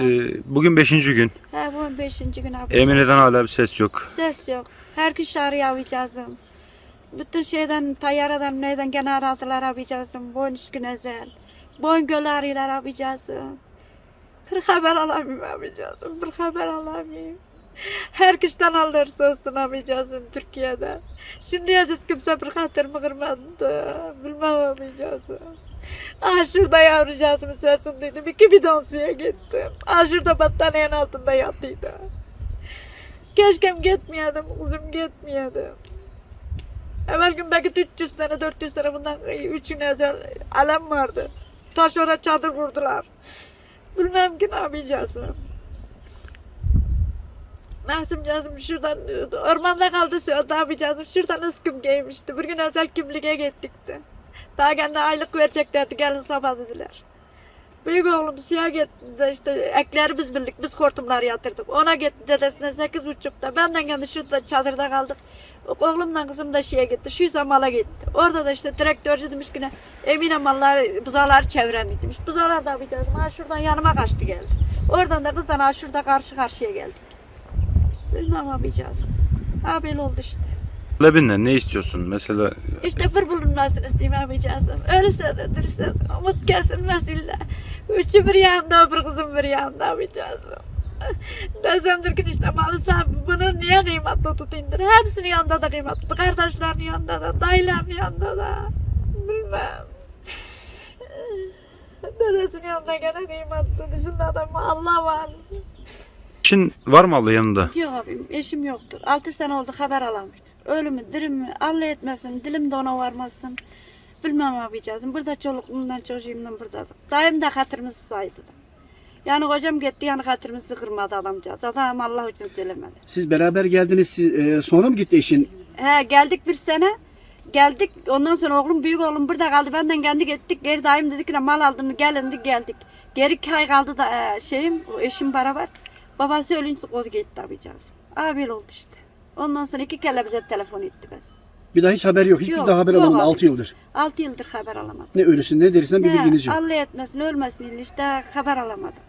Ee, bugün beşinci gün. He bu beşinci gün abi. Emine'den hala bir ses yok. Ses yok. Her kişi arayacağız. Bütün şeyden, tayyaradan, neyden gene aradılar arayacağız. Boyun üstü ezel. Boyun gölü arıyorlar arayacağız. Bir haber alamıyorum arayacağız. Bir haber alamıyorum. Her kişiden alırsa olsun arayacağız Türkiye'de. Şimdi yazız kimse bir hatırımı kırmadı. Bilmem arayacağız. Ah şurada yavrucağızımın sesini duydum. İki bidon suya gittim. Ah şurada battaniyenin altında yattıydı. Keşkem gitmeyeydim, kızım gitmeyeydim. Evvel gün belki 300 tane, 400 tane bundan üç gün ezel alem vardı. Taş oraya çadır kurdular. Bilmem ki ne yapacağız. Mahsum cazım şuradan ormanda kaldı ne yapacağız? Şuradan ıskım giymişti. Bir gün ezel kimliğe gittikti. Daha kendi aylık vereceklerdi gelin sabah dediler. Büyük oğlum suya gitti de işte ekleri biz bildik, biz hortumları yatırdık. Ona gitti dedesine sekiz buçukta. Benden kendi şurada çadırda kaldık. Oğlumla kızım da şeye gitti, şu zamala gitti. Orada da işte direktörcü demiş ki ne, Emine mallar, buzaları çevremiydi demiş. Buzalar da yapacağız. Ha şuradan yanıma kaçtı geldi. Oradan da kızdan ha şurada karşı karşıya geldik. Bilmem yapacağız. Ha böyle oldu işte. Lebin'le ne istiyorsun? Mesela İşte bir bulunmasını isteyeyim yapacağız. Öyleyse de dirse de umut kesilmez illa. Üçü bir yanda, bir kızım bir yanda yapacağız. Desemdir ki işte malı sahibi bunu niye kıymetli tutayımdır? Hepsinin yanında da kıymetli. Kardeşlerin yanında da, dayıların yanında da. Bilmem. Dedesinin yanında gene kıymetli. Dışında adam Allah var. İşin var mı abla yanında? Yok abim, eşim yoktur. Altı sene oldu haber alamıyor. Ölümü, dirim mi, Allah etmesin, dilim de ona varmasın. Bilmem yapacağız. Burada çoluğumdan çocuğumdan buradadır. Dayım da hatırımızı saydı. Yani kocam gitti yani hatırımızı kırmadı adamcağız. Adam Allah için söylemedi. Siz beraber geldiniz. Siz, e, sonra mı gitti eşin? He geldik bir sene. Geldik ondan sonra oğlum büyük oğlum burada kaldı. Benden kendi gittik. Geri dayım dedi ki mal aldım gelindi geldik. Geri iki ay kaldı da e, şeyim o eşim beraber. Babası ölünce koz gitti yapacağız. Abi oldu işte. Ondan sonra iki kere bize telefon etti biz. Bir daha hiç haber yok. Hiçbir Yok, daha haber yok alamadı. abi. 6 yıldır. Altı yıldır haber alamadım. Ne ölüsün ne derisinden bir Ne, bilginiz yok. Allah etmesin ölmesin işte haber alamadım.